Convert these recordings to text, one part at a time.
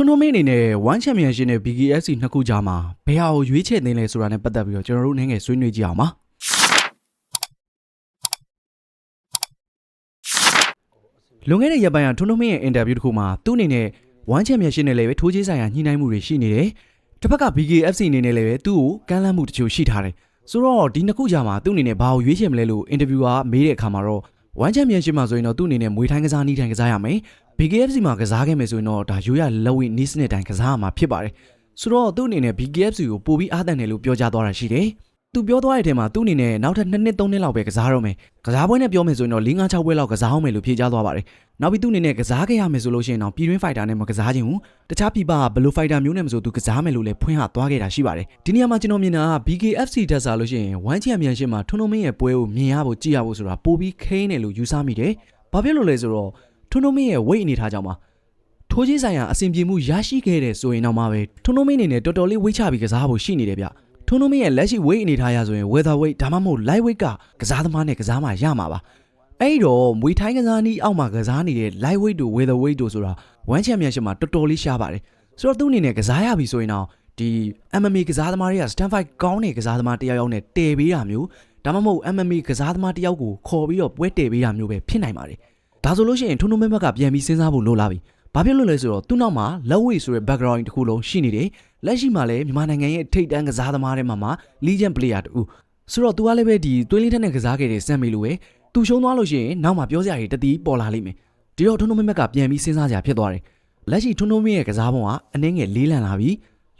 ထွန်းထွန်းမင်းအနေနဲ့1 Championship နဲ့ BKFC နှစ်ခုကြားမှာဘယ်ဟာကိုရွေးချယ်သင့်လဲဆိုတာနဲ့ပတ်သက်ပြီးတော့ကျွန်တော်တို့နည်းငယ်ဆွေးနွေးကြည့်အောင်ပါလွန်ခဲ့တဲ့ရက်ပိုင်းကထွန်းထွန်းမင်းရဲ့အင်တာဗျူးတစ်ခုမှာသူ့အနေနဲ့1 Championship နဲ့လည်းပဲထိုးချေးဆိုင်ရာညှိနှိုင်းမှုတွေရှိနေတယ်တစ်ဖက်က BKFC အနေနဲ့လည်းပဲသူ့ကိုကမ်းလှမ်းမှုတချို့ရှိထားတယ်ဆိုတော့ဒီနှစ်ခုကြားမှာသူ့အနေနဲ့ဘာကိုရွေးချယ်မလဲလို့အင်တာဗျူးကမေးတဲ့အခါမှာတော့1 Championship မှာဆိုရင်တော့သူ့အနေနဲ့မွေထိုင်းကစားနီးထိုင်းကစားရမယ် BKFC မှာကစားခဲ့မယ်ဆိုရင်တော့ဒါရိုးရလက်ဝိနီးစနစ်တိုင်းကစားရမှာဖြစ်ပါတယ်ဆိုတော့သူ့အနေနဲ့ BKFC ကိုပိုပြီးအားတန်တယ်လို့ပြောကြားသွားတာရှိတယ်သူပြောသွားတဲ့အထက်မှာသူ့အနေနဲ့နောက်ထပ်2နှစ်3နှစ်လောက်ပဲကစားတော့မယ်ကစားပွဲနဲ့ပြောမယ်ဆိုရင်တော့4 5 6ပွဲလောက်ကစားအောင်မယ်လို့ဖြေကြားသွားပါတယ်နောက်ပြီးသူ့အနေနဲ့ကစားခဲ့ရမယ်ဆိုလို့ရှိရင်တော့ပြည်တွင်းဖိုက်တာနဲ့မကစားခြင်းဘူးတခြားပြည်ပကဘယ်လိုဖိုက်တာမျိုးနဲ့မဆိုသူကစားမယ်လို့လည်းဖွင့်ဟသွားခဲ့တာရှိပါတယ်ဒီနေရာမှာကျွန်တော်မြင်တာက BKFC တက်စားလို့ရှိရင်1 Championship မှာထွန်းထွန်းမင်းရဲ့ပွဲကိုမြင်ရဖို့ကြည့်ရဖို့ဆိုတာပိုပြီးခိန်းတယ်လို့ယူဆမိတယ်ဘာဖြစ်လို့လဲဆိုတော့ ထွန်းထွန်းမင်းရဲ့ weight အနေထားကြောင့်ပါထိုးကြီးဆိုင်ရာအဆင်ပြေမှုရရှိခဲ့တဲ့ဆိုရင်တော့မှပဲထွန်းထွန်းမင်းအနေနဲ့တော်တော်လေးဝိတ်ချပြီးကစားဖို့ရှိနေတယ်ဗျထွန်းထွန်းမင်းရဲ့လက်ရှိ weight အနေထားရဆိုရင် weather weight ဒါမှမဟုတ် light weight ကကစားသမားနဲ့ကစားမှရမှာပါအဲ့ဒီတော့မွေထိုင်းကစားနည်းအောက်မှာကစားနေတဲ့ light weight တို့ weather weight တို့ဆိုတာ1 championship မှာတော်တော်လေးရှားပါတယ်ဆိုတော့သူ့အနေနဲ့ကစားရပြီဆိုရင်တော့ဒီ MMA ကစားသမားတွေက stand fight ကောင်းတဲ့ကစားသမားတစ်ယောက်ယောက်နဲ့တည်ပေးတာမျိုးဒါမှမဟုတ် MMA ကစားသမားတစ်ယောက်ကိုခေါ်ပြီးတော့ပွဲတည်ပေးတာမျိုးပဲဖြစ်နိုင်ပါတယ် ဒါဆိုလို့ရှိရင်ထွန်းထွန်းမင်းဘက်ကပြန်ပြီးစဉ်းစားဖို့လိုလာပြီဘာဖြစ်လို့လဲဆိုတော့သူ့နောက်မှာလက်ဝိဆိုတဲ့ background တစ်ခုလုံးရှိနေတယ်လက်ရှိမှာလည်းမြန်မာနိုင်ငံရဲ့ထိပ်တန်းကစားသမားတွေမှာမှာ legend player တူဆိုတော့ तू ကလည်းပဲဒီသွေးလင်းထက်နဲ့ကစားခဲ့တဲ့စံမေလိုပဲသူရှုံးသွားလို့ရှိရင်နောက်မှာပြောစရာတွေတတိပေါ်လာလိမ့်မယ်ဒီတော့ထွန်းထွန်းမင်းဘက်ကပြန်ပြီးစဉ်းစားကြဖြစ်သွားတယ်လက်ရှိထွန်းထွန်းမင်းရဲ့ကစားပုံကအနှင်းငယ်လေးလံလာပြီ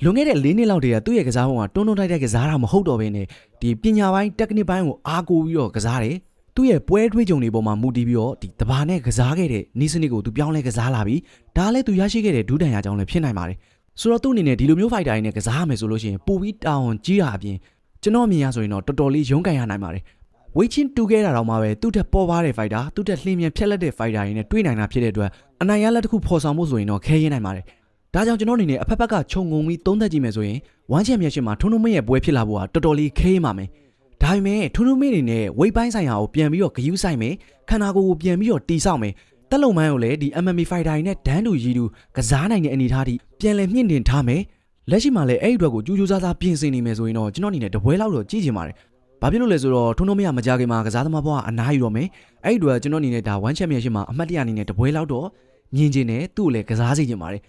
လွန်ခဲ့တဲ့၄နှစ်လောက်တည်းကသူ့ရဲ့ကစားပုံကတွန်းတွန်းတိုက်တိုက်ကစားတာမဟုတ်တော့ဘဲနဲ့ဒီပညာပိုင်း technique ပိုင်းကိုအားကိုးပြီးတော့ကစားတယ် သူ့ရဲ့ပွဲတွေးကြုံတွေပေါ်မှာမူတည်ပြီးတော့ဒီတဘာနဲ့ကစားခဲ့တဲ့နီးစနစ်ကိုသူပြောင်းလဲကစားလာပြီးဒါလည်းသူရရှိခဲ့တဲ့ဒူးတန်ရကြောင်းလည်းဖြစ်နိုင်ပါတယ်ဆိုတော့သူ့အနေနဲ့ဒီလိုမျိုးဖိုက်တာတွေနဲ့ကစားရမယ်ဆိုလို့ရှိရင်ပိုပြီးတာဝန်ကြီးတာအပြင်ကျွန်တော်အမြင်ရဆိုရင်တော့တော်တော်လေးရုန်းကန်ရနိုင်ပါတယ်ဝေးချင်းတူခဲ့တာတော့မှပဲသူ့တက်ပေါ်ပါတဲ့ဖိုက်တာသူ့တက်လှင်မြန်ဖြက်လက်တဲ့ဖိုက်တာတွေနဲ့တွေးနိုင်တာဖြစ်တဲ့အတွက်အနိုင်ရလက်တစ်ခုဖော်ဆောင်ဖို့ဆိုရင်တော့ခဲရင်နိုင်ပါတယ်ဒါကြောင့်ကျွန်တော်အနေနဲ့အဖက်ဖက်ကခြုံငုံပြီးသုံးသက်ကြည့်မယ်ဆိုရင်ဝမ်းချန်မြတ်ရှင်မှာထုံထုံမင်းရဲ့ပွဲဖြစ်လာဖို့ကတော်တော်လေးခဲရင်ပါမယ် ဒါပေမဲ့ထွန်းထွန်းမင်းအနေနဲ့ဝိတ်ပိုင်းဆိုင်ရာကိုပြန်ပြီးတော့ဂယူးဆိုင်မယ်ခန္ဓာကိုယ်ကိုပြန်ပြီးတော့တီဆောက်မယ်တက်လုံမိုင်းကိုလည်းဒီ MMA fighter တွေနဲ့ဒန်းတူရီတူကစားနိုင်တဲ့အနေအထားထိပြန်လည်မြင့်တင်ထားမယ်လက်ရှိမှာလည်းအဲ့ဒီအတွက်ကိုကြိုးကြိုးစားစားပြင်ဆင်နေမယ်ဆိုရင်တော့ကျွန်တော်အနေနဲ့တပွဲလောက်တော့ကြည့်ချင်ပါတယ်ဘာဖြစ်လို့လဲဆိုတော့ထွန်းထွန်းမင်းကမကြခင်မှာကစားသမားဘွားကအနားယူတော့မယ်အဲ့ဒီအတွက်ကျွန်တော်အနေနဲ့ဒါ1 championship မှာအမှတ်တရအနေနဲ့တပွဲလောက်တော့မြင်ချင်တယ်သူ့ကိုလည်းကစားစေချင်ပါတယ်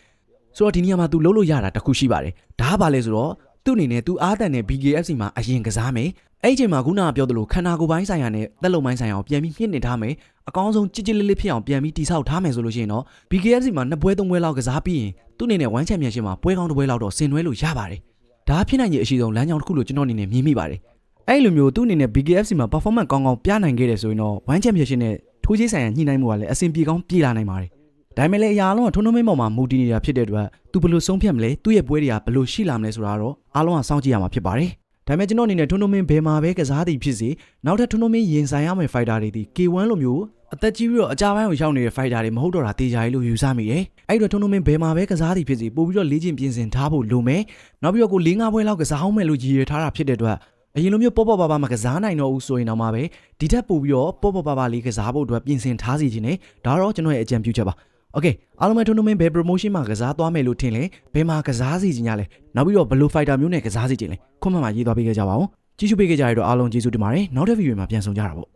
ဆိုတော့ဒီနေရာမှာ तू လုံးလို့ရတာတစ်ခုရှိပါတယ်ဒါကဘာလဲဆိုတော့သူ့အနေနဲ့ तू အားတန်တဲ့ BKFC မှာအရင်ကစားမယ် အဲ့ဒီအချိန်မှာခုနကပြောသလိုခန္ဓာကိုယ်ပိုင်းဆိုင်ရာနဲ့သက်လုံပိုင်းဆိုင်ရာကိုပြန်ပြီးမြင့်တင်ထားမယ်အကောင်းဆုံးကြစ်ကြစ်လေးလေးဖြစ်အောင်ပြန်ပြီးတိဆောက်ထားမယ်ဆိုလို့ရှိရင်တော့ BKFC မှာနှစ်ပွဲသုံးပွဲလောက်ကစားပြီးရင်သူ့အနေနဲ့1 championship မှာပွဲကောင်းတစ်ပွဲလောက်တော့ဆင်နွှဲလို့ရပါတယ်ဒါဖြစ်နိုင်ရဲ့အရှိဆုံးလမ်းကြောင်းတစ်ခုလို့ကျွန်တော်အနေနဲ့မြင်မိပါတယ်အဲ့လိုမျိုးသူ့အနေနဲ့ BKFC မှာ performance ကောင်းကောင်းပြနိုင်ခဲ့တယ်ဆိုရင်တော့1 championship နဲ့ထိုးချေးဆိုင်ရာညှိနှိုင်းမှုကလည်းအဆင်ပြေကောင်းပြေလာနိုင်ပါတယ်ဒါပေမဲ့လည်းအရာအလုံးကထွန်းထွန်းမင်းပေါ်မှာမူတည်နေတာဖြစ်တဲ့အတွက်သူဘယ်လိုဆုံးဖြတ်မလဲသူ့ရဲ့ပွဲတွေကဘယ်လိုရှိလာမလဲဆိုတာတော့အားလုံးကစောင့်ကြည့်ရမှာဖြစ်ပါတယ် ဒါပေမဲ့ကျွန်တော်အနေနဲ့ထွန်းထွန်းမင်းဘယ်မှာပဲကစားသည်ဖြစ်စေနောက်ထပ်ထွန်းထွန်းမင်းရင်ဆိုင်ရမယ့် fighter တွေဒီ K1 လိုမျိုးအသက်ကြီးပြီးတော့အကြပိုင်းကိုရောက်နေတဲ့ fighter တွေမဟုတ်တော့တာတေချာကြီးလို့ယူဆမိတယ်အဲ့ဒီတော့ထွန်းထွန်းမင်းဘယ်မှာပဲကစားသည်ဖြစ်စေပို့ပြီးတော့လေ့ကျင့်ပြင်ဆင်ထားဖို့လိုမယ်နောက်ပြီးတော့ကို၄၅ပွဲလောက်ကစားအောင်မယ်လို့ရည်ရွယ်ထားတာဖြစ်တဲ့အတွက်အရင်လိုမျိုးပေါ့ပေါ့ပါပါမကစားနိုင်တော့ဘူးဆိုရင်တော့မှပဲဒီထက်ပိုပြီးတော့ပေါ့ပေါ့ပါပါလေးကစားဖို့အတွက်ပြင်ဆင်ထားစီခြင်းနဲ့ဒါတော့ကျွန်တော်ရဲ့အကြံပြုချက်ပါ โอเคအားလုံးပဲ tournament ဘယ် promotion မှာကစားသွားမယ်လို့ထင်လဲဘယ်မှာကစားစီခြင်းရလဲနောက်ပြီးတော့ဘယ်လို fighter မျိုးနဲ့ကစားစီခြင်းလဲခွန်မှန်မှာရေးသွားပေးခဲ့ကြပါဦးကြည့်ရှုပေးခဲ့ကြရတော့အားလုံးကျေးဇူးတင်ပါတယ်နောက်တဲ့ဗီဒီယိုမှာပြန်ဆောင်ကြတာပေါ့